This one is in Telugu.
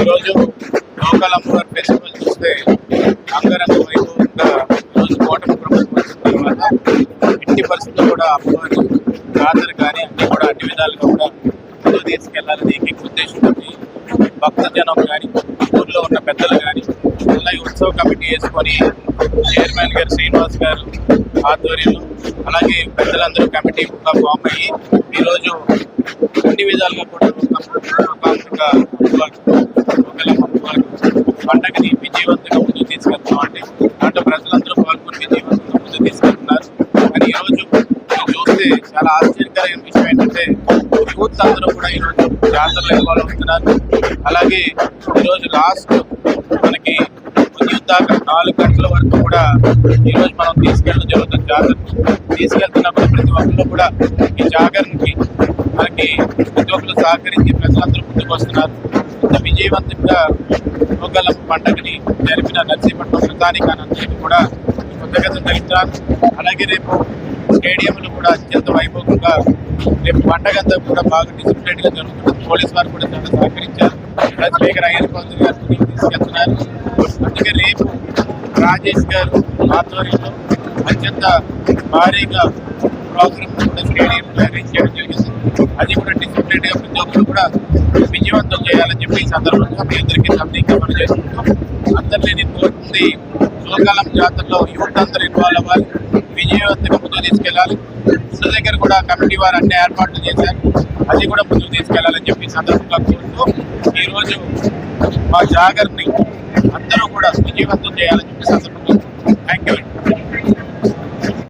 ఈరోజు లోకల్ అమ్మవారి ఎట్టి పరిస్థితుల్లో కూడా అమ్మవారి ప్రార్థన కానీ అన్ని కూడా అన్ని విధాలుగా కూడా ముందుకు తీసుకెళ్ళాలని ఏకైక ఉద్దేశంతో భక్తజనం కానీ ఊర్లో ఉన్న పెద్దలు కానీ అలాగే ఉత్సవ కమిటీ వేసుకొని చైర్మన్ గారు శ్రీనివాస్ గారు ఆధ్వర్యంలో అలాగే పెద్దలందరూ కమిటీ ఫామ్ అయ్యి ఈరోజు అన్ని విధాలుగా కూడా ఒక పండగని విజయవంతంగా ముందుకు తీసుకెళ్తున్నాం అండి దాంట్లో ప్రజలందరూ పాల్గొని విజయవంతంగా ముందుకు తీసుకెళ్తున్నారు కానీ ఈరోజు అయితే చాలా ఆశ్చర్యకరమైన విషయం ఏంటంటే యూత్ అందరూ కూడా ఈరోజు జాతరలో ఇన్వాల్వ్ అవుతున్నారు. అలాగే ఈరోజు లాస్ట్ మనకి ఉదయం దాకా నాలుగు గంటల వరకు కూడా ఈరోజు మనం తీసుకెళ్ళడం జరుగుతుంది జాతర. తీసుకెళ్తున్నప్పుడు ప్రతి ఒక్కరు కూడా ఈ జాగరణకి మనకి ప్రతి ఒక్కరు సహకరించి ప్రజలందరూ ముందుకు వస్తున్నారు. ఇంత విజయవంతంగా లోకల్ పండుగని జరిపిన నర్సీపట్నం ప్రధానికి అందరికీ కూడా కృతజ్ఞతలు తెలుపుతాను. అలాగే రేపు స్టేడియంలో కూడా అత్యంత వైభవంగా రేపు పండగ అంతా కూడా బాగా డిసిప్లిన్గా జరుగుతుంది. పోలీస్ వారు కూడా చాలా సహకరించారు. స్పీకర్ అయ్యర్ కౌన్సిల్ గారు తీసుకెళ్తున్నారు. అందుకే రేపు రాజేష్ గారు ఆధ్వర్యంలో అత్యంత భారీగా ప్రోగ్రామ్ కూడా స్టేడియం అరేంజ్ చేయడం జరిగింది. అది కూడా డిసిప్లిన్గా ప్రతి ఒక్కరు కూడా విజయవంతం చేయాలని చెప్పి ఈ సందర్భంగా మీ అందరికీ సమీకరణ చేసుకుంటాం అందరినీ కోరుతుంది శివకాలం జాతరలో యువత అందరూ ఇన్వాల్వ్ అవ్వాలి. విజయవంతంగా ముందుకు తీసుకెళ్ళాలి. గుడి దగ్గర కూడా కమిటీ వారు అన్ని ఏర్పాట్లు చేశారు. అది కూడా ముందుకు తీసుకెళ్ళాలని చెప్పి ఈ సందర్భంగా కోరుతూ ఈరోజు మా జాగర్ని అందరూ కూడా సుజీవంతం చేయాలని